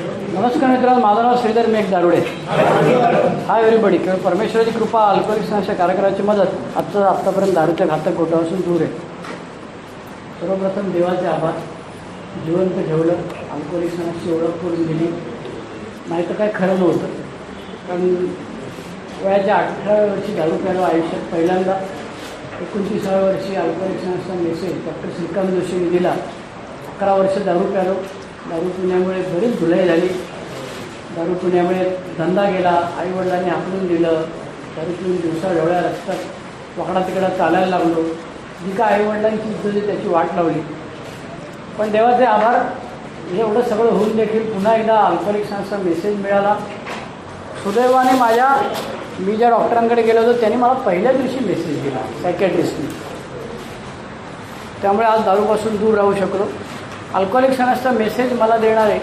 नमस्कार मित्रांनो माझं नाव श्रीधर मेघ दारुडे. हाय एव्हरीबडी केवळ परमेश्वराची कृपा अल्कोहोलिक्स कार्यक्रमाची मदत आजचं आत्तापर्यंत दारूच्या घातक गोटापासून दूर आहे. सर्वप्रथम देवाचे आभार. जिवंत ठेवलं. अल्कोहोलिक्सची ओळख करून दिली. नाही तर काय खरं नव्हतं. कारण वयाच्या अठराव्या वर्षी दारू प्यालो आयुष्यात पहिल्यांदा एकोणतीसाव्या वर्षी अल्कोहोलिक्सचा मेसेज डॉक्टर श्रीकांत जोशींनी दिला. अकरा वर्ष दारू प्यालो. दारू पिण्यामुळे बरीच धुलाई झाली. दारू पिण्यामुळे धंदा गेला आईवडिलांनी हाकलून दिलं. दारू पिऊन दिवसा ढवळ्या रस्त्यात वाकडा तिकडा चालायला लागलो. जी का आईवडिलांची इज्जत त्याची वाट लावली. पण देवाचे आभार. हे एवढं सगळं होऊन देखील पुन्हा एकदा अल्कोहोलिक्सांचा मेसेज मिळाला. सुदैवाने माझ्या मी ज्या डॉक्टरांकडे गेलो होतो त्यांनी मला पहिल्या दिवशी मेसेज दिला सायकॅट्रिस्टने त्यामुळे आज दारूपासून दूर राहू शकलो. अल्कोहोलिक्सांचा मेसेज मला देणारे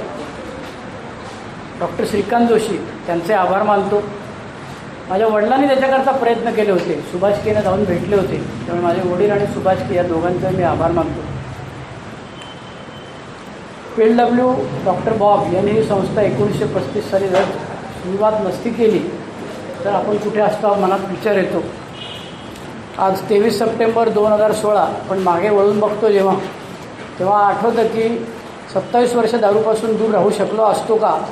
डॉक्टर श्रीकांत जोशी त्यांचे आभार मानतो. माझ्या वडिलांनी त्याच्याकरता प्रयत्न केले होते. सुभाषकीने जाऊन भेटले होते. त्यामुळे माझे वडील आणि सुभाषकी या दोघांचे मी आभार मानतो. पी डब्ल्यू डॉक्टर बॉब यांनी ही संस्था एकोणीसशे पस्तीस साली जर सुरुवात नसती केली तर आपण कुठे असतो मनात विचार येतो. आज तेवीस सप्टेंबर दोन हजार सोळा पण मागे वळून बघतो जेव्हा तेव्हा आठवतं की सत्तावीस वर्ष दारूपासून दूर राहू शकलो असतो का?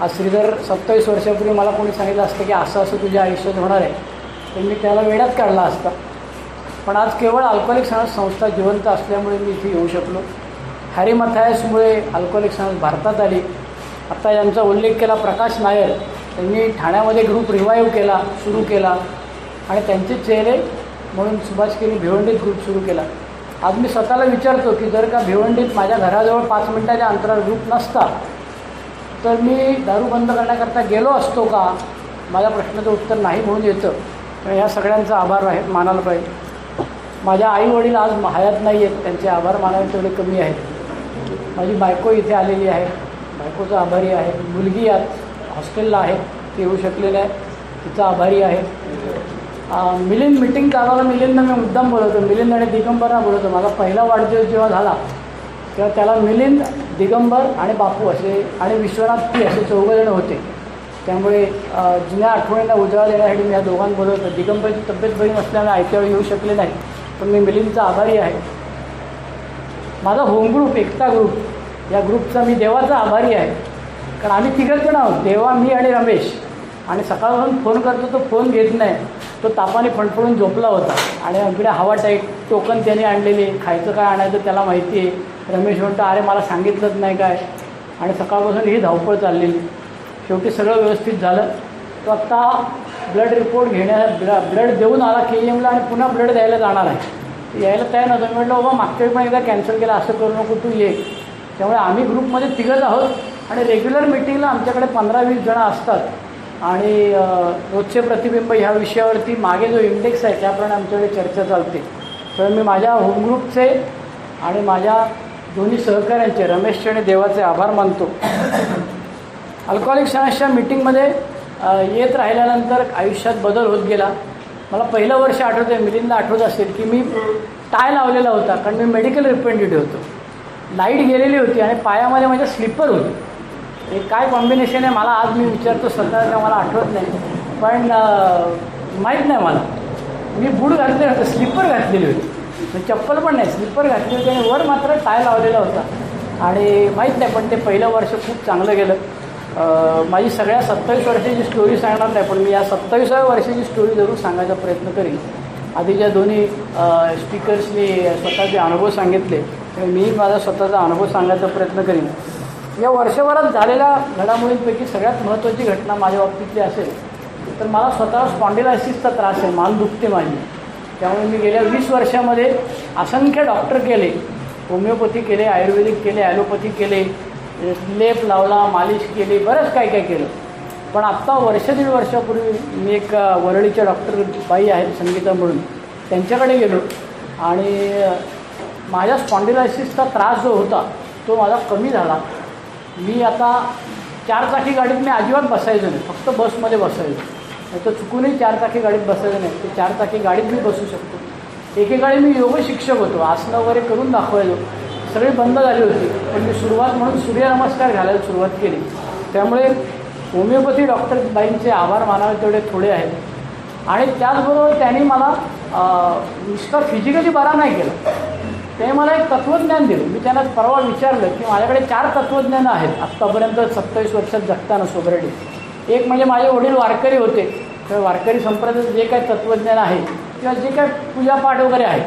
आज श्रीधर सत्तावीस वर्षापूर्वी मला कोणी सांगितलं असतं की असं असं तुझ्या आयुष्यात होणार आहे. तर मी त्याला वेळात काढला असता. पण आज केवळ अल्कोहोलिक समाज संस्था जिवंत असल्यामुळे मी इथे येऊ शकलो. हॅरी मथायसमुळे अल्कोहोलिक समाज भारतात आली. आत्ता यांचा उल्लेख केला प्रकाश नायर. त्यांनी ठाण्यामध्ये ग्रुप रिवाईव्ह केला सुरू केला. आणि त्यांचे चेहरे म्हणून सुभाष केनी भिवंडीत ग्रुप सुरू केला. आज मी स्वतःला विचारतो की जर का भिवंडीत माझ्या घराजवळ पाच मिनटाच्या अंतरावर ग्रुप नसता तर मी दारू बंद करण्याकरता गेलो असतो का? माझ्या प्रश्नाचं उत्तर नाही म्हणून येतं. पण ह्या सगळ्यांचा आभार आहे मानायला पाहिजे. माझ्या आई वडील आज हयात नाही आहेत त्यांचे आभार मानावे तेवढे कमी आहेत. माझी बायको इथे आलेली आहे बायकोचा आभारी आहे. मुलगी आज हॉस्टेलला आहे ती येऊ शकलेली आहे. तिचा आभारी आहे. मिलिंद मिटिंग कामाला मिलिंदनं मी मुद्दाम बोलवतो. मिलिंद आणि दिगंबरना बोलवतो. माझा पहिला वाढदिवस जेव्हा झाला तेव्हा त्याला मिलिंद दिगंबर आणि बापू असे आणि विश्वनाथ पी असे चौघजण होते. त्यामुळे जुन्या आठवणींना उजाळा देण्यासाठी मी या दोघांना बोलवतो. दिगंबरची तब्येत बरी नसल्यामुळे आयत्यावेळी येऊ शकले नाही पण मी मिलिंदचा आभारी आहे. माझा होम ग्रुप एकता ग्रुप या ग्रुपचा मी देवाचा आभारी आहे. कारण आम्ही तिघंच जण आहोत. देवा मी आणि रमेश. आणि सकाळपासून फोन करतो तो फोन घेत नाही. तो तापाने फणफणून झोपला होता. आणि आमकडे हवा टाईट टोकन त्याने आणलेले खायचं काय आणायचं त्याला माहिती आहे. रमेश म्हणतो अरे मला सांगितलंच नाही काय. आणि सकाळपासून ही धावपळ चाललेली. शेवटी सगळं व्यवस्थित झालं. तो आत्ता ब्लड रिपोर्ट घेण्या ब्लड देऊन आला के एमला आणि पुन्हा ब्लड द्यायला जाणार आहे. यायला तयार नव्हतं. मी म्हटलं बाबा मागच्या पण एकदा कॅन्सल केलं. असं करू नको तू ये. त्यामुळे आम्ही ग्रुपमध्ये तिघच आहोत. आणि रेग्युलर मिटिंगला आमच्याकडे पंधरा वीस जणं असतात. आणि रोजचे प्रतिबिंब ह्या विषयावरती मागे जो इंडेक्स आहे त्याप्रमाणे आमच्याकडे चर्चा चालते. तर मी माझ्या होम ग्रुपचे आणि माझ्या दोन्ही सहकाऱ्यांचे रमेशचे आणि देवाचे आभार मानतो. अल्कोहोलिक सायन्सच्या मिटिंगमध्ये येत राहिल्यानंतर आयुष्यात बदल होत गेला. मला पहिलं वर्ष आठवतं आहे मिलिंद आठवत असेल की मी टाय लावलेला होता कारण मी मेडिकल रिप्रेझेंटेटिव्ह होतो. लाइट गेलेली होती आणि पायामध्ये माझ्या स्लिपर होती. हे काय कॉम्बिनेशन आहे मला आज मी विचारतो स्वतः का मला आठवत नाही. पण माहीत नाही मला. मी बूट घातले होते स्लिपर घातलेली होती. चप्पल पण नाही स्लिपर घातली होती आणि वर मात्र टाय लावलेला होता. आणि माहीत नाही पण ते पहिलं वर्ष खूप चांगलं गेलं. माझी सगळ्या सत्तावीस वर्षाची स्टोरी सांगणार नाही पण मी या सत्तावीसाव्या वर्षाची स्टोरी जरूर सांगायचा प्रयत्न करीन. आधीच्या दोन्ही स्पीकर्सनी स्वतःचे अनुभव सांगितले तर मी माझा स्वतःचा अनुभव सांगायचा प्रयत्न करीन. या वर्षभरात झालेल्या घडामोडींपैकी सगळ्यात महत्त्वाची घटना माझ्या बाबतीतली असेल तर मला स्वतःला स्पॉन्डिलायसिसचा त्रास आहे मान दुखते माझी. त्यामुळे मी गेल्या वीस वर्षामध्ये असंख्य डॉक्टर केले होमिओपॅथी केले आयुर्वेदिक केले ॲलोपॅथी केले लेप लावला मालिश केली बरंच काय काय केलं. पण आत्ता वर्ष दीड वर्षापूर्वी मी एक वरळीच्या डॉक्टर बाई आहेत संगीता म्हणून त्यांच्याकडे गेलो आणि माझ्या स्पॉन्डिलायसिसचा त्रास जो होता तो माझा कमी झाला. मी आता चार चाकी गाडीत मी अजिबात बसायचो नाही. फक्त बसमध्ये बसायचो. नाही तर चुकूनही चार चाकी गाडीत बसायचं नाही. ते चार चाकी गाडीत मी बसू शकतो. एकेकाळी मी योग शिक्षक होतो. आसनं वगैरे करून दाखवायचो. सगळी बंद झाली होती. पण मी सुरुवात म्हणून सूर्यनमस्कार घालायला सुरुवात केली. त्यामुळे होमिओपॅथी डॉक्टर बाईंचे आभार मानावे तेवढे थोडे आहेत. आणि त्याचबरोबर त्यांनी मला नुसता फिजिकली बरा नाही केला. ते मला एक तत्त्वज्ञान दिलं. मी त्यांना परवा विचारलं की माझ्याकडे चार तत्त्वज्ञानं आहेत. आत्तापर्यंत सत्तावीस वर्षात जगताना सोबरेडी. एक म्हणजे माझे वडील वारकरी होते. तर वारकरी संप्रदायाचं जे काही तत्त्वज्ञान आहे किंवा जे काय पूजापाठ वगैरे आहे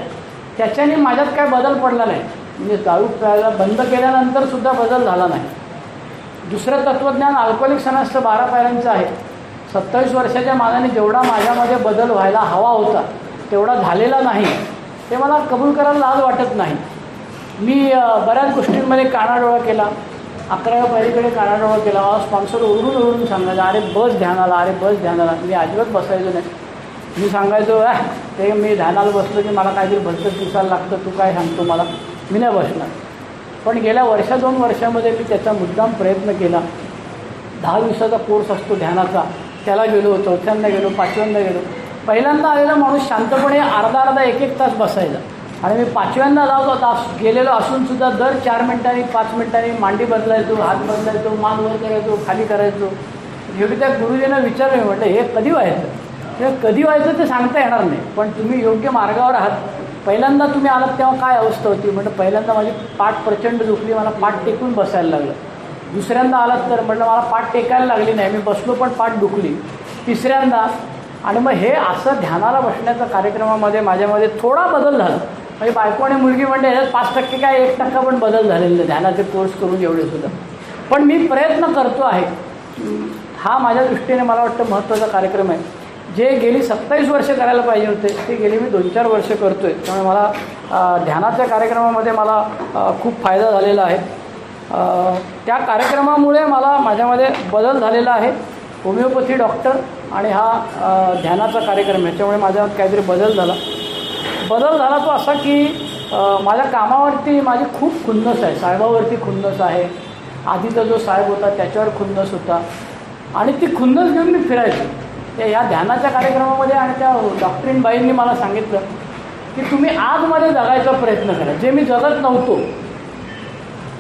त्याच्याने माझ्यात काय बदल पडला नाही. म्हणजे दारू प्यायला बंद केल्यानंतर सुद्धा बदल झाला नाही. दुसरं तत्त्वज्ञान अल्कोहोलिक सणाचं बारा पायऱ्यांचं आहे. सत्तावीस वर्षाच्या मानाने जेवढा माझ्यामध्ये बदल व्हायला हवा होता तेवढा झालेला नाही. ते मला कबूल करायला लाज वाटत नाही. मी बऱ्याच गोष्टींमध्ये कानाडोळा केला. अकराव्या पायरीकडे कानाडोळा केला. मला स्पॉन्सर ओरडून ओरडून सांगायचा अरे बस ध्यानाला अरे बस ध्यानाला. मी अजिबात बसायचो नाही. मी सांगायचो ॲ ते मी ध्यानाला बसलो की मला काहीतरी भलतंच दिसायला लागतं. तू काय सांगतो मला? मी नाही बसणार. पण गेल्या वर्षा दोन वर्षामध्ये मी त्याचा मुद्दाम प्रयत्न केला. दहा दिवसाचा कोर्स असतो ध्यानाचा. त्याला गेलो चौथ्यांदा गेलो पाचव्यांदा गेलो. पहिल्यांदा आलेला माणूस शांतपणे अर्धा अर्धा एक एक तास बसायचा. आणि मी पाचव्यांदा जातो तास गेलेलो असून सुद्धा दर चार मिनिटांनी पाच मिनिटांनी मांडी बदलायचो हात बदलायचो मान वर करायचो खाली करायचो. योग्य त्या गुरुजीनं विचारलं म्हटलं हे कधी व्हायचं? हे कधी व्हायचं ते सांगता येणार नाही पण तुम्ही योग्य मार्गावर आहात. पहिल्यांदा तुम्ही आलात तेव्हा काय अवस्था होती? म्हटलं पहिल्यांदा माझी पाठ प्रचंड दुखली मला पाठ टेकून बसायला लागलं. दुसऱ्यांदा आलात तर म्हटलं मला पाठ टेकायला लागली नाही मी बसलो पण पाठ दुखली. तिसऱ्यांदा आणि मग हे असं ध्यानाला बसण्याच्या कार्यक्रमामध्ये माझ्यामध्ये थोडा बदल झाला. म्हणजे बायको आणि मुलगी म्हणजे ह्याच्यात पाच टक्के काय एक टक्का पण बदल झालेला ध्यानाचे कोर्स करून एवढे सुद्धा. पण मी प्रयत्न करतो आहे. हा माझ्या दृष्टीने मला वाटतं महत्त्वाचा कार्यक्रम आहे. जे गेली सत्तावीस वर्ष करायला पाहिजे होते ते गेली मी दोन चार वर्ष करतो आहे त्यामुळे मला ध्यानाच्या कार्यक्रमामध्ये मला खूप फायदा झालेला आहे. त्या कार्यक्रमामुळे मला माझ्यामध्ये बदल झालेला आहे. होमिओपॅथी डॉक्टर आणि हा ध्यानाचा कार्यक्रम ह्याच्यामुळे माझ्यात काहीतरी बदल झाला. बदल झाला तो असा की माझ्या कामावरती माझी खूप खुन्नस आहे. साहेबावरती खुन्नस आहे. आधीचा जो साहेब होता त्याच्यावर खुन्नस होता. आणि ती खुन्नस घेऊन मी फिरायचो. त्या या ध्यानाच्या कार्यक्रमामध्ये आणि त्या डॉक्टरीनबाईंनी मला सांगितलं की तुम्ही आजमध्ये जगायचा प्रयत्न करा. जे मी जगत नव्हतो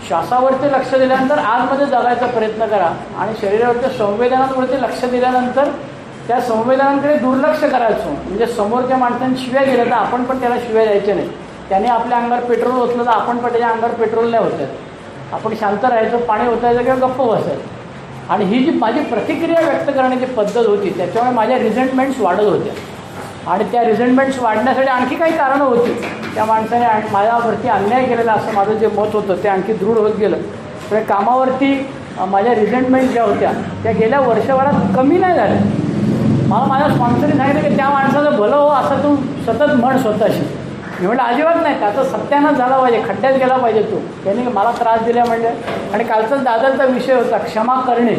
श्वासावरती लक्ष दिल्यानंतर आजमध्ये जगायचा प्रयत्न करा. आणि शरीरावरच्या संवेदनांवरती लक्ष दिल्यानंतर त्या संवेदनांकडे दुर्लक्ष करायचो. म्हणजे समोरच्या माणसाने शिव्या गेल्या तर आपण पण त्याला शिव्या द्यायच्या नाही. त्याने आपल्या अंगावर पेट्रोल ओतलं तर आपण पण त्याच्या अंगावर पेट्रोल नाही होतं आपण शांत राहायचं पाणी ओतायचं किंवा गप्प बसायचं. आणि ही जी माझी प्रतिक्रिया व्यक्त करण्याची पद्धत होती त्याच्यामुळे माझ्या रिझेंटमेंट्स वाढत होत्या. आणि त्या रिझेंटमेंट्स वाढण्यासाठी आणखी काही कारणं होती. त्या माणसाने माझ्यावरती अन्याय केलेला असं माझं जे मत होतं ते आणखी दृढ होत गेलं. पण कामावरती माझ्या रिझेंटमेंट ज्या होत्या त्या गेल्या वर्षभरात कमी नाही झाल्या. मला माझ्या स्पॉन्सरने सांगितलं की त्या माणसाचं भलं हो असं तू सतत म्हण स्वतःशी. मी म्हटलं अजिबात नाही त्याचा सत्यानं झाला पाहिजे खड्ड्यात गेला पाहिजे तू. त्याने मला त्रास दिला म्हणजे. आणि कालचाच दादाचा विषय होता क्षमा करणे.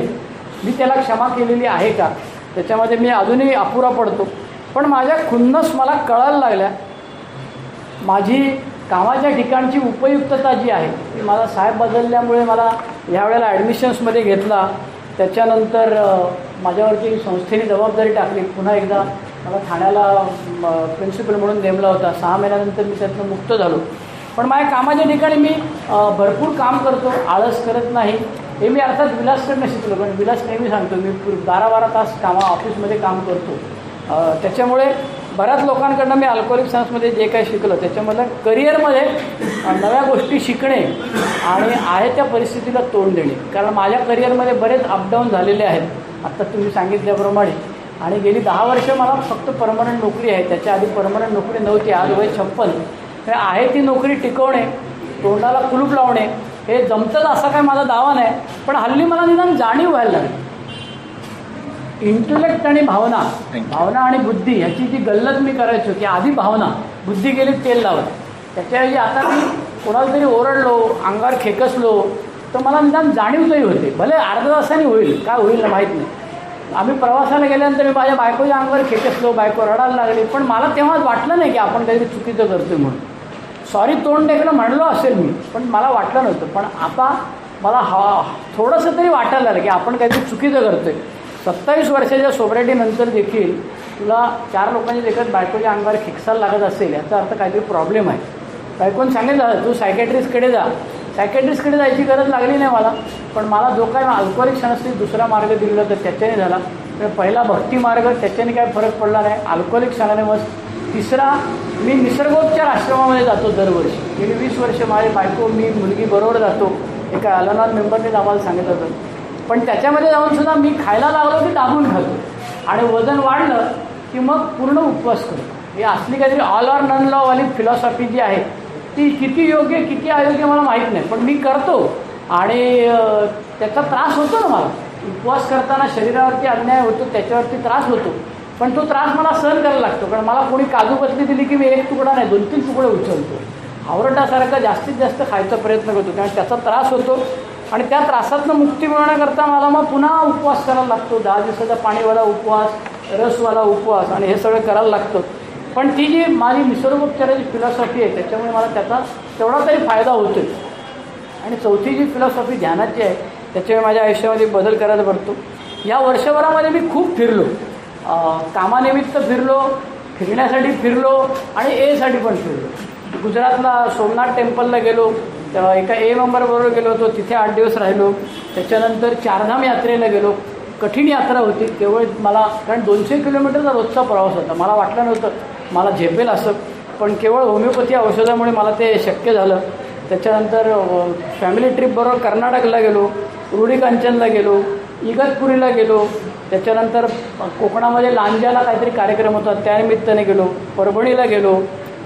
मी त्याला क्षमा केलेली आहे का? त्याच्यामध्ये मी अजूनही अपुरा पडतो. पण माझ्या खुन्नस मला कळायला लागल्या. माझी कामाच्या ठिकाणची उपयुक्तता जी आहे ती मला साहेब बदलल्यामुळे मला यावेळेला ॲडमिशन्समध्ये घेतला. त्याच्यानंतर माझ्यावरती संस्थेने जबाबदारी टाकली. पुन्हा एकदा मला ठाण्याला प्रिन्सिपल म्हणून नेमला होता. सहा महिन्यानंतर मी त्यातनं मुक्त झालो. पण माझ्या कामाच्या ठिकाणी मी भरपूर काम करतो. आळस करत नाही. हे मी अर्थात विलासकडनं शिकलो. पण विलास नेहमी सांगतो मी बारा बारा तास कामा ऑफिसमध्ये काम करतो. त्याच्यामुळे बऱ्याच लोकांकडनं मी अल्कोहोलिक सायन्समध्ये जे काही शिकलो त्याच्यामधलं करिअरमध्ये नव्या गोष्टी शिकणे आणि आहे त्या परिस्थितीला तोंड देणे. कारण माझ्या करिअरमध्ये बरेच अपडाऊन झालेले आहेत आत्ता तुम्ही सांगितल्याप्रमाणे. आणि गेली दहा वर्ष मला फक्त परमनंट नोकरी आहे त्याच्या आधी परमनंट नोकरी नव्हती आज वय छप्पन. तर आहे ती नोकरी टिकवणे तोंडाला कुलूप लावणे हे जमतंच असा काय माझा दावा नाही पण हल्ली मला निदान जाणीव व्हायला लागली. इंटेलेक्ट आणि भावना भावना आणि बुद्धी ह्याची जी गल्लत मी करायचो की आधी भावना बुद्धी गेली तेल लावत. त्याच्याऐवजी आता मी कोणाला तरी ओरडलो अंगावर खेकसलो तर मला निदान जाणीव तरी होते. भले अर्ध्या तासाने होईल काय होईल ना माहीत नाही. आम्ही प्रवासाला गेल्यानंतर मी माझ्या बायकोच्या अंगावर खेकसलो बायको रडायला लागली पण मला तेव्हाच वाटलं नाही की आपण काहीतरी चुकीचं करतोय म्हणून. सॉरी तोंड टेकलं म्हणलो असेल मी पण मला वाटलं नव्हतं. पण आता मला हा थोडंसं तरी वाटायला लागलं की आपण काहीतरी चुकीचं करतोय. सत्तावीस वर्षाच्या सोबरेटीनंतर देखील तुला चार लोकांची देखत बायकोच्या अंगावर खिकसायला लागत असेल याचा अर्थ काहीतरी प्रॉब्लेम आहे. बायकोन सांगितलं तू सायकॅट्रिस्टकडे जा. सायकॅट्रिस्टकडे जायची गरज लागली नाही मला पण मला जो काय अल्कोहोलिक क्षणस्थिती दुसरा मार्ग दिलेला तर त्याच्याने झाला. तर पहिला भक्ती मार्ग त्याच्याने काय फरक पडला नाही अल्कोहोलिक क्षणाने मग तिसरा मी निसर्गोपचार आश्रमामध्ये जातो दरवर्षी. गेली वीस वर्ष माझी बायको मी मुलगी बरोबर जातो. एका अलनाथ मेंबरनेच आम्हाला सांगितलं होतं. पण त्याच्यामध्ये जाऊन सुद्धा मी खायला लागलो की दाबून खातो. आणि वजन वाढलं की मग पूर्ण उपवास करतो. हे असली काहीतरी ऑल ऑर नन लॉवाली फिलॉसॉफी जी आहे ती किती योग्य किती अयोग्य मला माहीत नाही. पण मी करतो. आणि त्याचा त्रास होतो ना मला. उपवास करताना शरीरावरती अन्याय होतो त्याच्यावरती त्रास होतो. पण तो त्रास मला सहन करायला लागतो. कारण मला कोणी काजू बदली दिली की मी एक तुकडा नाही दोन तीन तुकडे उचलतो. आवरटासारखं जास्तीत जास्त खायचा प्रयत्न करतो. कारण त्याचा त्रास होतो. आणि त्या त्रासातनं मुक्ती मिळवण्याकरता मला मग पुन्हा उपवास करायला लागतो. दहा दिवसाचा पाणीवाला उपवास रसवाला उपवास आणि हे सगळं करायला लागतं. पण ती जी माझी निसर्गोपचाराची फिलॉसॉफी आहे त्याच्यामुळे मला त्याचा तेवढा तरी फायदा होतोय. आणि चौथी जी फिलॉसॉफी ध्यानाची आहे त्याच्यामुळे माझ्या आयुष्यामध्ये बदल करायला पडतो. या वर्षभरामध्ये मी खूप फिरलो. कामानिमित्त फिरलो फिरण्यासाठी फिरलो आणि एसाठी पण फिरलो. गुजरातला सोमनाथ टेम्पलला गेलो. तेव्हा एका ए नंबरबरोबर गेलो होतो तिथे आठ दिवस राहिलो. त्याच्यानंतर चारधाम यात्रेला गेलो. कठीण यात्रा होती. केवळ मला कारण दोनशे किलोमीटरचा रोजचा प्रवास होता. मला वाटलं नव्हतं मला झेपेल असं. पण केवळ होमिओपॅथी औषधामुळे मला ते शक्य झालं. त्याच्यानंतर फॅमिली ट्रिपबरोबर कर्नाटकला गेलो रुडीकांचनला गेलो इगतपुरीला गेलो. त्याच्यानंतर कोकणामध्ये लांजाला काहीतरी कार्यक्रम होता. त्यानिमित्ताने गेलो. परभणीला गेलो.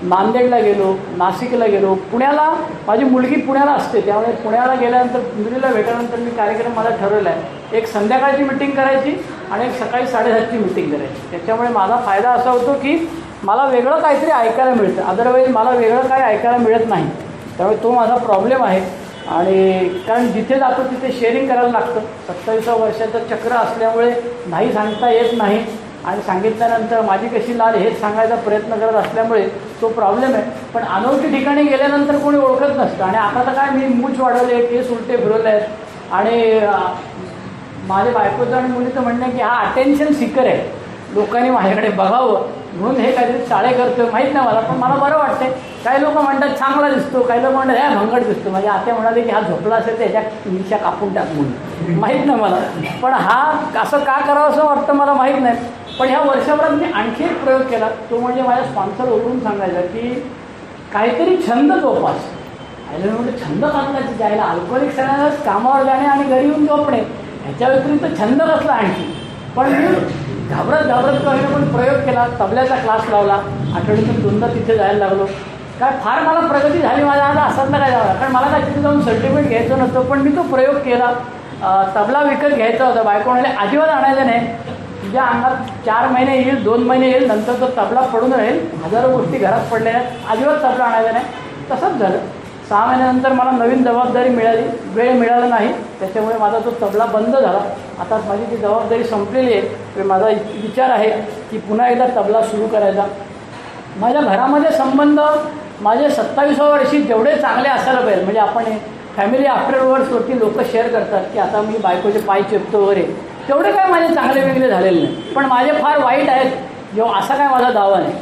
नांदेडला गेलो नाशिकला गेलो पुण्याला माझी मुलगी पुण्याला असते त्यामुळे पुण्याला गेल्यानंतर मुलीला भेटल्यानंतर मी कार्यक्रम माझा ठरवला आहे. एक संध्याकाळची मिटिंग करायची आणि एक सकाळी साडेसातची मिटिंग करायची. त्याच्यामुळे माझा फायदा असा होतो की मला वेगळं काहीतरी ऐकायला मिळतं. अदरवाईज मला वेगळं काही ऐकायला मिळत नाही. त्यामुळे तो माझा प्रॉब्लेम आहे. आणि कारण जिथे जातो तिथे शेअरिंग करायला लागतं. सत्तावीसा वर्षाचं चक्र असल्यामुळे नाही सांगता येत नाही. आणि सांगितल्यानंतर माझी कशी लाल हेच सांगायचा प्रयत्न करत असल्यामुळे तो प्रॉब्लेम आहे. पण अनोळखी ठिकाणी गेल्यानंतर कोणी ओळखत नसतं. आणि आता तर काय मी मूच वाढवले केस उलटे फिरवले आहेत आणि माझे माझ्या बायकोचं आणि मुलीचं म्हणणं आहे की हा अटेन्शन सिकर आहे. लोकांनी माझ्याकडे बघावं. म्हणून हे काहीतरी चाळे करतोय. माहीत नाही मला पण मला बरं वाटतंय. काही लोक म्हणतात चांगला दिसतो. काही लोक म्हणतात ह्या भंगट दिसतो. म्हणजे माझ्या आत्या म्हणाले की हा झोपला असेल तर ह्याच्या कापून टाक म्हणून. माहीत नाही मला. पण हा असं का करावं असं वाटतं मला माहीत नाही. पण ह्या वर्षभरात मी आणखी एक प्रयोग केला. तो म्हणजे माझ्या स्पॉन्सर ओळखून सांगायचा की काहीतरी छंद जोपास. आयला म्हणजे छंद कसला जायला अल्कोहोलिक सणालाच कामावर जाणे आणि घरी येऊन झोपणे. ह्याच्या व्यतिरिक्त छंद कसला आणखी? पण मी घाबरत घाबरत करून पण प्रयोग केला. तबल्याचा क्लास लावला. आठवड्यातून दोनदा तिथे जायला लागलो. काय फार मला प्रगती झाली माझ्या आज असाच काय झाला? कारण मला काय तिथे जाऊन सर्टिफिकेट घ्यायचं नव्हतं पण मी तो प्रयोग केला. तबला विकत घ्यायचा होता. बायको म्हणाले अजिबात आणायचं नाही. तुझ्या अंगात चार महिने येईल दोन महिने येईल नंतर तो तबला पडून राहील. हजारो गोष्टी घरात पडल्या आहेत. अजिबात तबला आणायचा नाही. तसंच झालं. सहा महिन्यानंतर मला नवीन जबाबदारी मिळाली. वेळ मिळाला नाही. त्याच्यामुळे माझा तो तबला बंद झाला. आता माझी ती जबाबदारी संपलेली आहे माझा विचार आहे की पुन्हा एकदा तबला सुरू करायचा. माझ्या घरामध्ये संबंध माझे सत्तावीसाव्या वर्षी जेवढे चांगले असायला पाहिजे म्हणजे आपण फॅमिली आफ्टरवर्ड्सवरती लोक शेअर करतात की आता मी बायकोचे पाय चेपतो वगैरे. तेवढे काय माझे चांगले वेगळे झालेले नाही. पण माझे फार वाईट आहेत. जेव्हा असा काय माझा दावा नाही.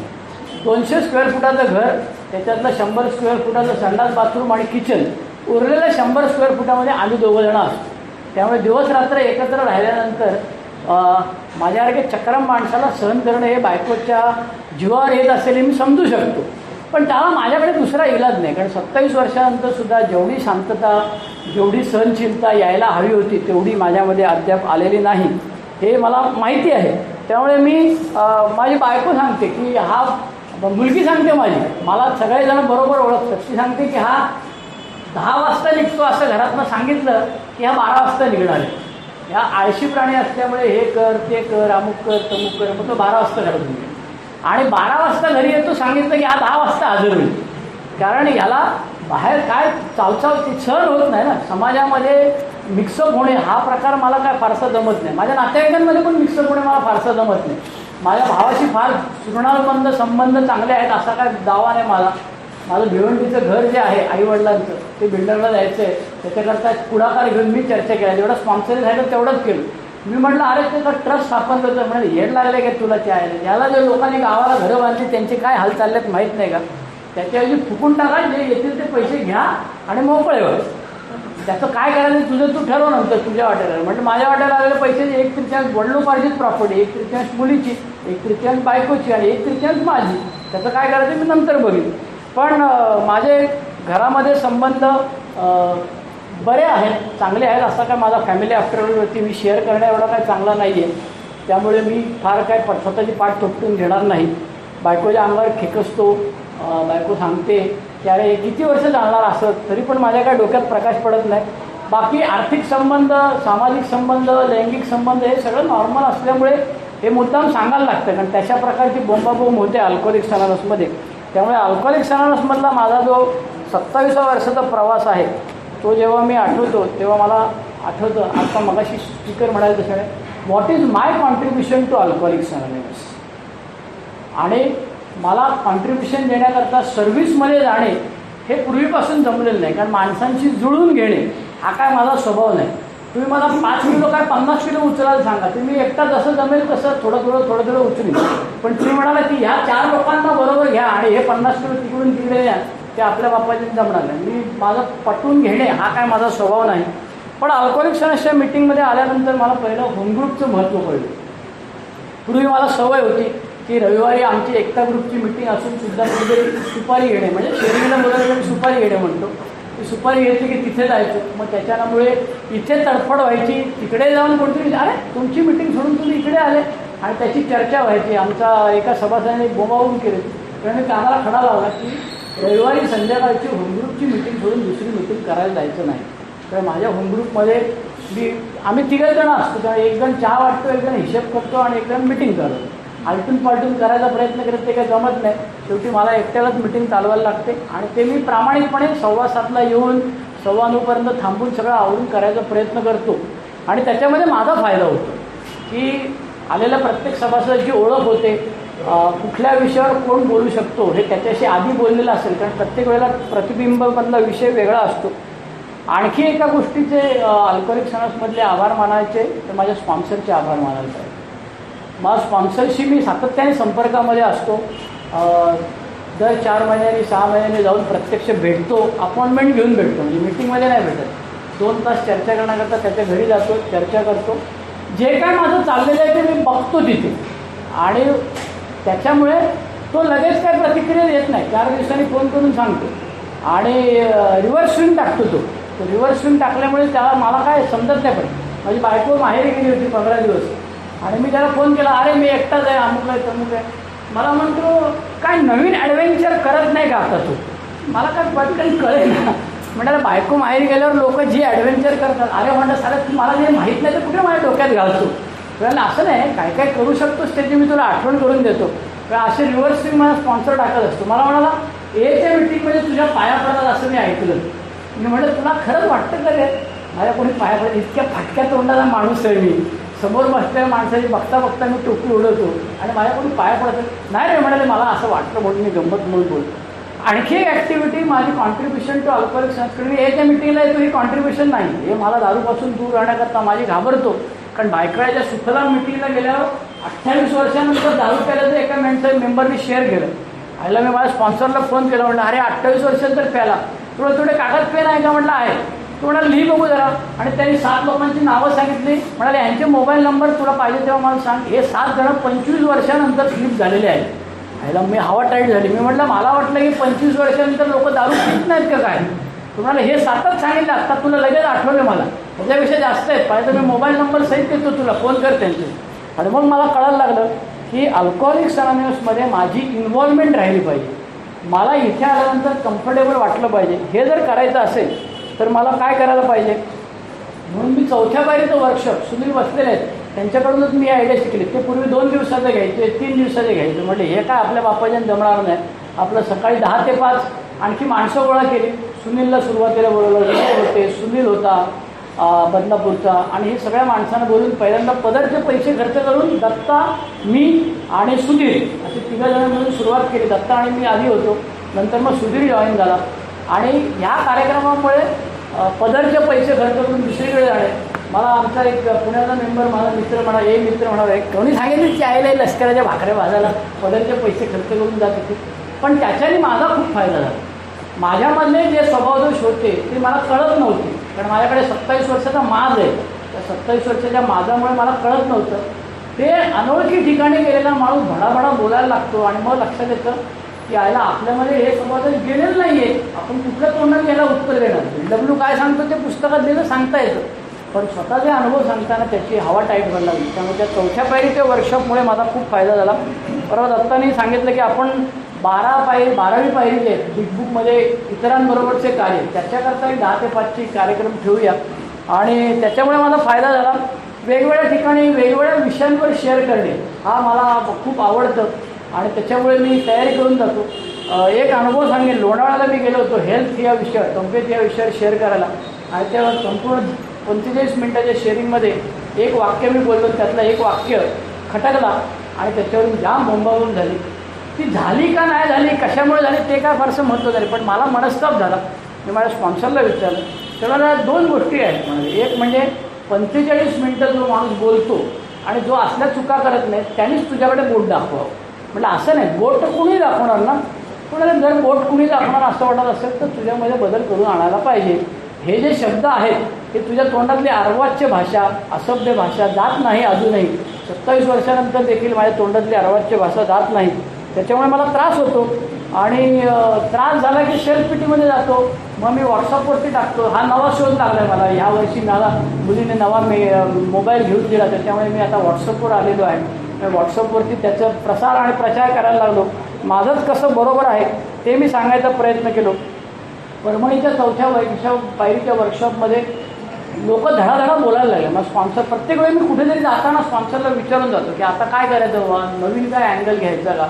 दोनशे स्क्वेअर फुटाचं घर त्याच्यातलं शंभर स्क्वेअर फुटाचं संडास बाथरूम आणि किचन उरलेल्या शंभर स्क्वेअर फुटामध्ये आम्ही दोघं जणं असतो. त्यामुळे दिवस रात्र एकत्र राहिल्यानंतर माझ्यासारखे चक्रम माणसाला सहन करणं हे बायकोच्या जीवावर येत असेल हे मी समजू शकतो. पण त्याला माझ्याकडे दुसरा इलाज नाही कारण सत्तावीस वर्षानंतर सुद्धा जेवढी शांतता जेवढी सहनशीलता यायला हवी होती तेवढी माझ्यामध्ये अद्याप आलेली नाही. हे मला माहिती आहे. त्यामुळे मी माझी बायको सांगते की हा मुलगी सांगते माझी. मला सगळेजण बरोबर ओळखतात. ती सांगते की हा दहा वाजता निघतो असं घरातनं सांगितलं की हा बारा वाजता निघणार आहे. ह्या आळशी प्राणी असल्यामुळे हे कर ते कर अमुक कर तमुक कर मग तो बारा वाजता घरात निघेल आणि बारा वाजता घरी येतो सांगितलं की हा दहा वाजता हजर होईल. कारण याला बाहेर काय चावचाव सहन होत नाही ना. समाजामध्ये मिक्सअप होणे हा प्रकार मला काय फारसा जमत नाही. माझ्या नातेवाईकांमध्ये पण मिक्सअप होणे मला फारसा जमत नाही. माझ्या भावाशी फार सुरणालबंद संबंध चांगले आहेत असा काय दावा नाही मला. माझं भिवंडीचं घर जे आहे आईवडिलांचं ते बिल्डरला जायचं आहे त्याच्याकरता पुढाकार घेऊन मी चर्चा केला. जेवढं स्पॉन्सर झालं तेवढंच केलं. मी म्हटलं अरे त्याचा ट्रस्ट स्थापन होतं म्हणजे हेड लागले का तुला त्या याला ज्या लोकांनी गावाला घरं बांधली त्यांचे काय हाल चाललेत माहीत नाही का? त्याच्याऐवजी फुकून टाका जे येतील ते पैसे घ्या आणि मोकळे व्हा. त्याचं काय करायचं तुझं? तू ठरव नंतर तुझ्या वाट्याला. म्हणजे माझ्या वाट्याला आलेले पैसे एक तृतीयांश वडिलोपार्जित प्रॉपर्टी एक तृतीयांश मुलीची एक तृतीयांश बायकोची आणि एक तृतीयांश माझी. त्याचं काय करायचं मी नंतर बघीन. पण माझे घरामध्ये संबंध बरे आहेत चांगले आहेत. असा काय माझा फॅमिली आफ्टरवरती मी शेअर करण्या एवढा काय चांगला नाही आहे त्यामुळे मी फार काय स्वतःची पाठ थोपटून घेणार नाही. बायकोच्या अंगावर खेकसतो. बायको सांगते की अरे किती वर्ष जाणार असत तरी पण माझ्या काय डोक्यात प्रकाश पडत नाही. बाकी आर्थिक संबंध सामाजिक संबंध लैंगिक संबंध हे सगळं नॉर्मल असल्यामुळे हे मुद्दाम सांगायला लागतं. कारण तशा प्रकारची बोंबाबोंब होते अल्कोहोलिक सनारसमध्ये त्यामुळे अल्कोहोलिक सनानसमधला माझा जो सत्तावीसा वर्षाचा प्रवास आहे तो जेव्हा मी आठवतो तेव्हा मला आठवतं आता मगाशी स्पीकर म्हणाले तसं what is my contribution to alcoholic सनारस आणि मला कॉन्ट्रीब्युशन देण्याकरता सर्व्हिसमध्ये जाणे हे पूर्वीपासून जमलेलं नाही कारण माणसांशी जुळून घेणे हा काय माझा स्वभाव नाही. तुम्ही मला पाच किलो काय पन्नास किलो उचलायला सांगा तुम्ही एकटा जसं जमेल तसं थोडं थोडं थोडं थोडं उचलेल पण तुम्ही म्हणाला की ह्या चार लोकांना बरोबर घ्या आणि हे पन्नास किलो तिकडून तिकडे या. ते आपल्या बापाची जमणार नाही. मी माझं पटवून घेणे हा काय माझा स्वभाव नाही. पण अल्कोहोलिक सणाच्या मिटिंगमध्ये आल्यानंतर मला पहिलं होमग्रुपचं महत्त्व कळलं. पूर्वी मला सवय होती की रविवारी आमची एकता ग्रुपची मिटिंग असून सुद्धा कुठेतरी सुपारी घेणे म्हणजे शेरीला बोलायला सुपारी घेणे म्हणतो ती सुपारी घेतली की तिथे जायचं. मग त्याच्यामुळे इथे तडफड व्हायची तिकडे जाऊन कोणतरी अरे तुमची मिटिंग सोडून तुम्ही इकडे आले. आणि त्याची चर्चा व्हायची. आमचा एका सभासदाने बोमावून केली. कारण कानाला खडा लावला की रविवारी संध्याकाळची होमग्रुपची मिटिंग सोडून दुसरी मिटिंग करायला जायचं नाही. तर माझ्या होमग्रुपमध्ये मी आम्ही तिघं जण असतो. त्यामुळे एक जण चहा वाटतो एक जण हिशेब करतो आणि एक जण मिटिंग करतो. आलटून पालटून करायचा प्रयत्न करत ते काही जमत नाही. शेवटी मला एकट्यालाच मिटिंग चालवायला लागते. आणि ते मी प्रामाणिकपणे सव्वा सातला येऊन सव्वा नऊपर्यंत थांबून सगळं आवरून करायचा प्रयत्न करतो. आणि त्याच्यामध्ये माझा फायदा होतो की आलेल्या प्रत्येक सभासदाची ओळख होते. कुठल्या विषयावर कोण बोलू शकतो हे त्याच्याशी आधी बोललेलं असेल कारण प्रत्येक वेळेला प्रतिबिंबमधला विषय वेगळा असतो. आणखी एका गोष्टीचे अल्कोरिक सणासमधले आभार मानायचे तर माझ्या स्पॉन्सरचे आभार मानायचे आहे मला स्पॉन्सरशी मी सातत्याने संपर्कामध्ये असतो. दर चार महिन्यांनी सहा महिन्यांनी जाऊन प्रत्यक्ष भेटतो अपॉइंटमेंट घेऊन भेटतो म्हणजे मिटिंगमध्ये नाही भेटत. दोन तास चर्चा करण्याकरता त्याच्या घरी जातो चर्चा करतो. जे काय माझं चाललेलं आहे ते मी बघतो तिथे. आणि त्याच्यामुळे तो लगेच काय प्रतिक्रिया देत नाही. चार दिवसांनी फोन करून सांगतो. आणि रिव्हर्स स्विंग टाकतो तो. तो रिव्हर्स स्विंग टाकल्यामुळे त्याला मला काय समजत नाही पण. माझी बायको माहेरी गेली होती पंधरा दिवस. आणि मी त्याला फोन केला अरे मी एकटाच आहे अमुक आहे तमुक आहे. मला म्हणतो काय नवीन ॲडव्हेंचर करत नाही का आता तू? मला काय पटकन कळेल ना म्हणाला बायको माहेरी गेल्यावर लोक जी ॲडव्हेंचर करतात. अरे म्हणतात सारं तू मला जे माहीत नाही तर कुठे माझ्या डोक्यात घालतो? कारण असं नाही काय काय करू शकतोस त्याची मी तुला आठवण करून देतो. कारण असे रिव्हर्स मला स्पॉन्सर टाकत असतो. मला म्हणाला एच्या मिटिंगमध्ये तुझ्या पाया पडतात असं मी ऐकलं. मी म्हटलं तुला खरंच वाटतं का रे? माझ्या कोणी पाया पडत इतक्या फाटक्या तोंडाला माणूस आहे मी. समोर बसलेल्या माणसाची बघता बघता मी टोपी उडवतो आणि माझ्या कोणी पाया पडत नाही. रे म्हणाले मला असं वाटतं म्हणून मी गंमत म्हणून बोलतो. आणखी एक ॲक्टिव्हिटी माझी कॉन्ट्रीब्युशन टू अल्कोहोलिक संस्कृती. एच्या मिटिंगला येतो ही कॉन्ट्रीब्युशन नाही. हे मला दारूपासून दूर राहण्याकरता माझी घाबरतो. कारण बायकळ्याच्या सुखलाम मिटिंगला गेल्यावर अठ्ठावीस वर्षानंतर दारू प्यायला एका मेंटल मेंबरनी शेअर केलं आईला मी माझ्या स्पॉन्सरला फोन केला म्हटलं अरे अठ्ठावीस वर्षानंतर प्याला तुला थोडे कागद पेन आहे का? म्हटलं आहे. तो म्हणाला लिही बघू जरा. आणि त्यांनी सात लोकांची नावं सांगितली. म्हणाले यांचे मोबाईल नंबर तुला पाहिजे तेव्हा मला सांग. हे सात जण पंचवीस वर्षानंतर स्लिप झालेले आहेत. आईला मी हवा टाईट झाली. मी म्हटलं मला वाटलं की पंचवीस वर्षानंतर लोक दारू पित नाहीत का काय? तुम्हाला हे सातच सांगितलं. आत्ता तुला लगेच आठवलं मला. त्याच्यापेक्षा जास्त आहेत? पाहिजे तर मी मोबाईल नंबर सहित देतो तुला फोन कर त्यांचे आणि मग मला कळायला लागलं की अल्कोहोलिक सरान्यूसमध्ये माझी इन्व्हॉल्वमेंट राहिली पाहिजे. मला इथे आल्यानंतर कम्फर्टेबल वाटलं पाहिजे. हे जर करायचं असेल तर मला काय करायला पाहिजे? म्हणून मी चौथ्या पायरीचं वर्कशॉप सुनील बसलेले आहेत. त्यांच्याकडूनच मी आयडिया शिकले. ते पूर्वी दोन दिवसाचं घ्यायचे तीन दिवसाचे घ्यायचे. म्हटले हे काय आपल्या बापाच्यानं जमणार नाही. आपलं सकाळी दहा ते पाच आणखी माणसं गोळा केली. सुनीलला सुरुवातीला बोलवलं होते सुनील होता. अं, बदलापूरचा. आणि हे सगळ्या माणसांना बोलून पहिल्यांदा पदरचे पैसे खर्च करून दत्ता मी आणि सुधीर असे तिघं जणांमधून सुरुवात केली. दत्ता आणि मी आधी होतो. नंतर मग सुधीर जॉईन झाला. आणि ह्या कार्यक्रमामुळे पदरचे पैसे खर्च करून दुसरीकडे जाणे. मला आमचा एक पुण्याचा मेंबर माझा मित्र म्हणा हे मित्र म्हणा एक कोणी सांगितलं की आईला लष्कराच्या भाकऱ्या भाजायला पदरचे पैसे खर्च करून जात होते. पण त्याच्याने माझा खूप फायदा झाला. माझ्यामधले जे स्वभावदोष होते ते मला कळत नव्हते. कारण माझ्याकडे सत्तावीस वर्षाचा माज आहे. त्या सत्तावीस वर्षाच्या माजामुळे मला कळत नव्हतं. ते अनोळखी ठिकाणी गेलेला माणूस भडाभडा बोलायला लागतो आणि मग लक्षात येतं की आयला आपल्यामध्ये हे समज गेलेलं नाही आहे आपण कुठल्या तोंडाने याला उत्तर देणार? डब्ल्यू काय सांगतो ते पुस्तकात दिलं सांगता येतं. पण स्वतःचे अनुभव सांगताना त्याची हवा टाईट व्हायला लागली त्यामुळे त्या चौथ्या पायरीच्या वर्कशॉपमुळे माझा खूप फायदा झाला. परवा दत्तानी सांगितलं की आपण बारा पायरी बारावी पायरी जे आहेत बिग बुकमध्ये इतरांबरोबरचे कार्य त्याच्याकरता मी दहा ते पाचची कार्यक्रम ठेवूया. आणि त्याच्यामुळे माझा फायदा झाला. वेगवेगळ्या ठिकाणी वेगवेगळ्या विषयांवर शेअर करणे हा मला खूप आवडतं. आणि त्याच्यामुळे मी तयारी करून जातो. एक अनुभव सांगेन. लोणावळ्याला मी गेलो होतो. हेल्थ या विषयावर तब्येत या विषयावर शेअर करायला. आणि तेव्हा संपूर्ण पंचेचाळीस मिनटाच्या शेअरिंगमध्ये एक वाक्य मी बोललो त्यातलं एक वाक्य खटकला आणि त्याच्यावरून जाम बोंबाबोंब झाली. ती झाली का नाही झाली कशामुळे झाली ते काय फारसं महत्त्व झाले पण मला मनस्ताप झाला. मी माझ्या स्पॉन्सरला विचारलं तेव्हा दोन गोष्टी आहेत म्हणजे एक म्हणजे पंचेचाळीस मिनटं जो माणूस बोलतो आणि जो असल्या चुका करत नाही त्यांनीच तुझ्याकडे बोट दाखवावं. म्हटलं असं नाही बोट कुणी दाखवणार ना? कोणाला जर बोट कुणी दाखवणार असं वाटत असेल तर तुझ्यामध्ये बदल करून आणायला पाहिजे. हे जे शब्द आहेत हे तुझ्या तोंडातली अर्वाच्य भाषा असभ्य भाषा जात नाही अजूनही. सत्तावीस वर्षानंतर देखील माझ्या तोंडातली अर्वाच्य भाषा जात नाही. त्याच्यामुळे मला त्रास होतो. आणि त्रास झाला की शेल्फ पिटीमध्ये जातो. मग मी व्हॉट्सअपवरती टाकतो. हा नवा शोध लागला आहे मला. ह्या वर्षी मला मुलीने नवा मे मोबाईल घेऊन दिला. त्याच्यामुळे मी आता व्हॉट्सअपवर आलेलो आहे. व्हॉट्सअपवरती त्याचा प्रसार आणि प्रचार करायला लागलो. माझंच कसं बरोबर आहे ते मी सांगायचा प्रयत्न केलो. परभणीच्या चौथ्या वर्कशॉप पायरीच्या वर्कशॉपमध्ये लोक धडाधडा बोलायला लागले. मग स्पॉन्सर प्रत्येक वेळी मी कुठेतरी जाताना स्पॉन्सरला विचारून जातो की आता काय करायचं बाबा नवीन काय अँगल घ्यायचा का?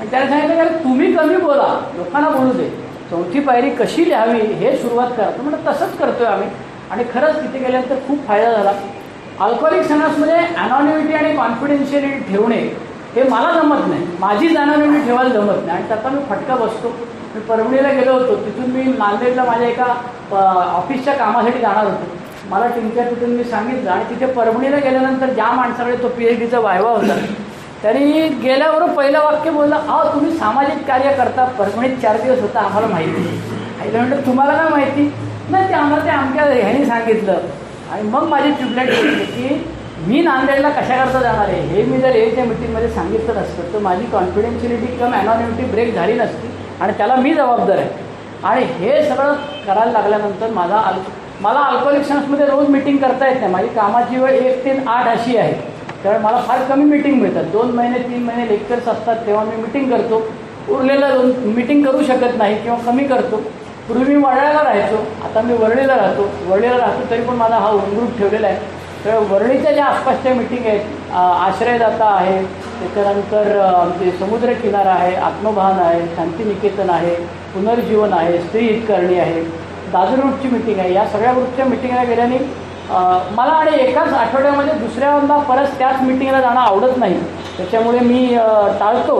आणि त्याने सांगितलं की तुम्ही कमी बोला. लोकांना बोलू दे. चौथी पायरी कशी लिहावी हे सुरुवात करा. तर म्हणजे तसंच आहे आम्ही. आणि खरंच तिथे गेल्यानंतर खूप फायदा झाला. अल्कोहोलिक सणासमध्ये अनॉनिमिटी आणि कॉन्फिडेन्शियलिटी ठेवणे हे मला जमत नाही. माझी अनॉनिमिटी ठेवायला जमत नाही. आणि त्याचा मी फटका बसतो. मी परभणीला गेलो होतो. तिथून मी नांदेडला माझ्या एका ऑफिसच्या कामासाठी जाणार होतो. मला टीमच्या तिथून मी सांगितलं आणि तिथे परभणीला गेल्यानंतर ज्या माणसाकडे तो पी एच डीचा वायवा होता त्यांनी गेल्यावर पहिलं वाक्य बोललं अहो तुम्ही सामाजिक कार्य करता. परभणीत चार दिवस होता आम्हाला माहिती नाही. आईला तुम्हाला काय माहिती? नाही ते आम्हाला ते आमच्या ह्याने सांगितलं. आणि मग माझी ट्यूबलाईट होती. की मी नांदेडला कशाकरता जाणार आहे? हे मी जर एच्या मिटिंगमध्ये सांगितलं नसतं तर माझी कॉन्फिडेन्शियलिटी किंवा अनॉनिमिटी ब्रेक झाली नसती आणि त्याला मी जबाबदार आहे. आणि हे सगळं करायला लागल्यानंतर माझा अल मला अल्कोलेक्शन्समध्ये रोज मिटिंग करता येत नाही. माझी कामाची वेळ एक ते आठ अशी आहे. त्यामुळे मला फार कमी मिटिंग मिळतात. दोन महिने तीन महिने लेक्चर्स असतात तेव्हा मी मिटिंग करतो. उरलेलं दोन मिटिंग करू शकत नाही किंवा कमी करतो. पूर्वी मी वडाळ्याला राहायचो. आता मी वरळीला राहतो. वरळीला राहतो तरी पण माझा हा होम ग्रुप ठेवलेला आहे. तर वरळीच्या ज्या आसपासच्या मिटिंग आहेत आश्रयदाता आहे त्याच्यानंतर आमचे समुद्रकिनारा आहे आत्मभान आहे शांतिनिकेतन आहे पुनर्जीवन आहे स्त्री हितकरणी आहे दादर रूटची मिटिंग आहे. या सगळ्या ग्रुपच्या मिटिंगला गेल्याने मला आणि एकाच आठवड्यामध्ये दुसऱ्यांदा परत त्याच मिटिंगला जाणं आवडत नाही. त्याच्यामुळे मी टाळतो.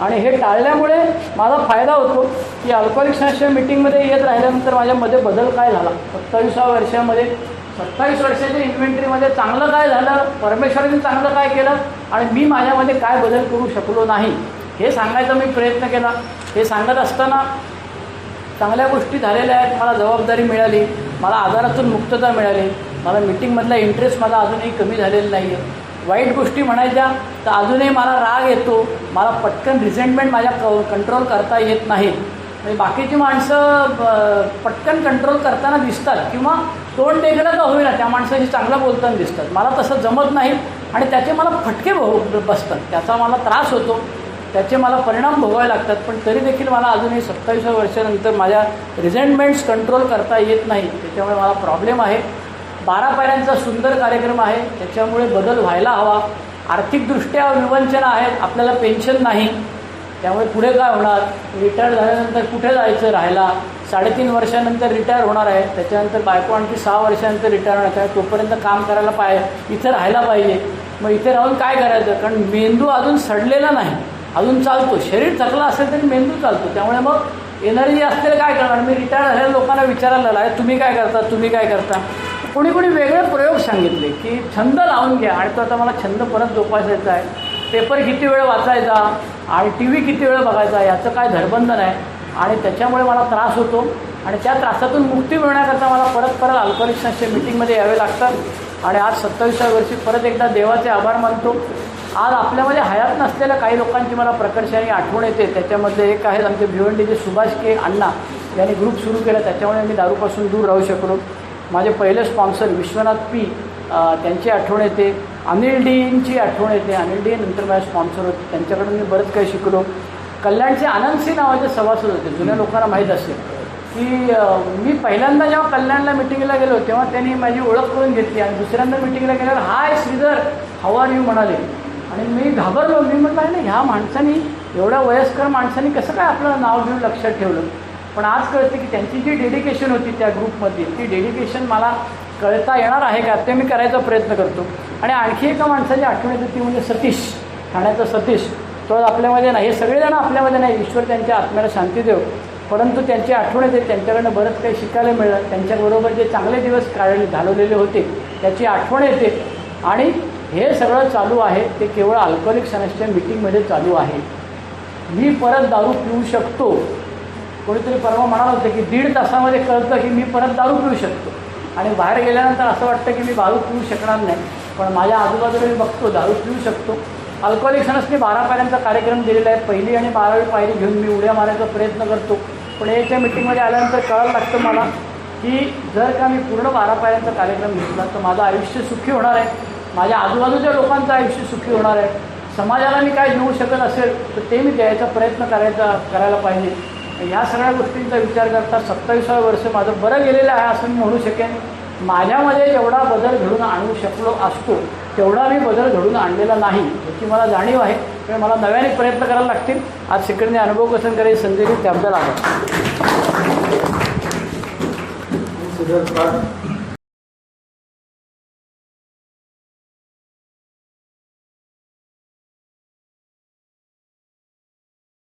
आणि हे टाळल्यामुळे माझा फायदा होतो की अल्कोहोलिक सणाच्या मिटिंगमध्ये येत राहिल्यानंतर माझ्यामध्ये बदल काय झाला? सत्तावीसाव्या वर्षामध्ये सत्तावीस वर्षाच्या इन्व्हेंटरीमध्ये चांगलं काय झालं? परमेश्वराने चांगलं काय केलं? आणि मी माझ्यामध्ये काय बदल करू शकलो नाही? हे सांगायचा मी प्रयत्न केला. हे सांगत असताना चांगल्या गोष्टी झालेल्या आहेत. मला जबाबदारी मिळाली. मला आजारातून मुक्तता मिळाली. मला मिटिंगमधला इंटरेस्ट माझा अजूनही कमी झालेला नाही आहे वाईट गोष्टी म्हणायच्या तर अजूनही मला राग येतो. मला पटकन रिझेंटमेंट माझ्या क कंट्रोल करता येत नाही. म्हणजे बाकीची माणसं ब- पटकन कंट्रोल करताना दिसतात किंवा तोंड देखील का होईना त्या माणसाशी चांगलं बोलताना दिसतात. मला तसं जमत नाही आणि त्याचे मला फटके भो बसतात. त्याचा मला त्रास होतो. त्याचे मला परिणाम भोगावे लागतात. पण तरी देखील मला अजूनही सत्तावीसव्या वर्षानंतर माझ्या रिझेंटमेंट्स कंट्रोल करता येत नाही. त्याच्यामुळे मला प्रॉब्लेम आहे. बारा पायऱ्यांचा सुंदर कार्यक्रम आहे. त्याच्यामुळे बदल व्हायला हवा. आर्थिकदृष्ट्या विवंचना आहेत. आपल्याला पेन्शन नाही. त्यामुळे पुढे काय होणार? रिटायर झाल्यानंतर कुठे जायचं राहायला? साडेतीन वर्षानंतर रिटायर होणार आहे. त्याच्यानंतर बायको आणखी सहा वर्षानंतर रिटायर होणार आहे. तोपर्यंत काम करायला पाहिजे इथं राहायला पाहिजे. मग इथे राहून काय करायचं? कारण मेंदू अजून सडलेला नाही. अजून चालतो. शरीर थकलं असेल तरी मेंदू चालतो. त्यामुळे मग एनर्जी असलेलं काय करणार? मी रिटायर झालेल्या लोकांना विचारायला आहे तुम्ही काय करता? तुम्ही काय करता? कोणी कोणी वेगळे प्रयोग सांगितले की छंद लावून घ्या. आणि तो आता मला छंद परत जोपासायचा आहे. पेपर किती वेळ वाचायचा आणि टी व्ही किती वेळ बघायचा याचं काय धरबंधन आहे आणि त्याच्यामुळे मला त्रास होतो. आणि त्या त्रासातून मुक्ती मिळण्याकरता मला परत परत अल्कोहोलिक्सच्या मिटिंगमध्ये यावे लागतात. आणि आज सत्तावीसाव्या वर्षी परत एकदा देवाचे आभार मानतो. आज आपल्यामध्ये हयात नसलेल्या काही लोकांची मला प्रकर्षाने आठवण येते. त्याच्यामधले एक आहेत आमचे भिवंडीचे सुभाष के. अण्णा यांनी ग्रुप सुरू केला. त्याच्यामुळे मी दारूपासून दूर राहू शकलो. माझे पहिले स्पॉन्सर विश्वनाथ पी. त्यांची आठवण येते. अनिल डींची आठवण येते. अनिल डी नंतर माझ्या स्पॉन्सर होते. त्यांच्याकडून मी बरंच काही शिकलो. कल्याणचे आनंदसिंह नावाचे सभासद होते. जुन्या लोकांना माहीत असेल की मी पहिल्यांदा जेव्हा कल्याणला मिटिंगला गेलो तेव्हा त्यांनी माझी ओळख करून घेतली आणि दुसऱ्यांदा मिटिंगला गेल्यावर हाय श्रीधर हवार यू म्हणाले. आणि मी घाबरलो. मी म्हटलं "अरे, ह्या माणसानी एवढ्या वयस्कर माणसांनी कसं काय आपलं नाव घेऊन लक्षात ठेवलं? पण आज कळते की त्यांची जी डेडिकेशन होती त्या ग्रुपमध्ये ती डेडिकेशन मला कळता येणार आहे का ते मी करायचा प्रयत्न करतो. आणि आणखी एका माणसाची आठवण येते ती म्हणजे सतीश. ठाण्याचा सतीश. तो आपल्यामध्ये नाही. हे सगळेजण आपल्यामध्ये नाही. ईश्वर त्यांच्या आत्म्याला शांती देव. परंतु त्यांची आठवण येते. त्यांच्याकडनं बरंच काही शिकायला मिळलं. त्यांच्याबरोबर जे चांगले दिवस काढले घालवलेले होते त्याची आठवण येते. आणि हे सगळं चालू आहे. ते केवळ अल्कोहोलिक सणाच्या मिटिंगमध्ये चालू आहे. मी परत दारू पिऊ शकतो. कोणीतरी परवा म्हणाला होतं की दीड तासामध्ये कळतं की मी परत दारू पिऊ शकतो. आणि बाहेर गेल्यानंतर असं वाटतं की मी दारू पिऊ शकणार नाही. पण माझ्या आजूबाजूला मी बघतो दारू पिऊ शकतो. अल्कोहोलिक सनसने बारा पायऱ्यांचा कार्यक्रम दिलेला आहे. पहिली आणि बारावी पायरी घेऊन मी उड्या मारायचा प्रयत्न करतो. पण याच्या मिटिंगमध्ये आल्यानंतर कळायला लागतं मला की जर का मी पूर्ण बारा पायऱ्यांचा कार्यक्रम घेतला तर माझं आयुष्य सुखी होणार आहे. माझ्या आजूबाजूच्या लोकांचं आयुष्य सुखी होणार आहे. समाजाला मी काय देऊ शकत असेल तर ते मी द्यायचा प्रयत्न करायचा करायला पाहिजे. या सगळ्या गोष्टींचा विचार करता सत्तावीसाव्या वर्ष माझं बरं गेलेलं आहे असं मी म्हणू शकेन. माझ्यामध्ये जेवढा बदल घडून आणू शकलो असतो तेवढा मी बदल घडून आणलेला नाही याची मला जाणीव आहे. त्यामुळे मला नव्याने प्रयत्न करायला लागतील. आज सेकंडने अनुभव कसन करेल संधी त्याबद्दल आला सिद्धार्थ पाठ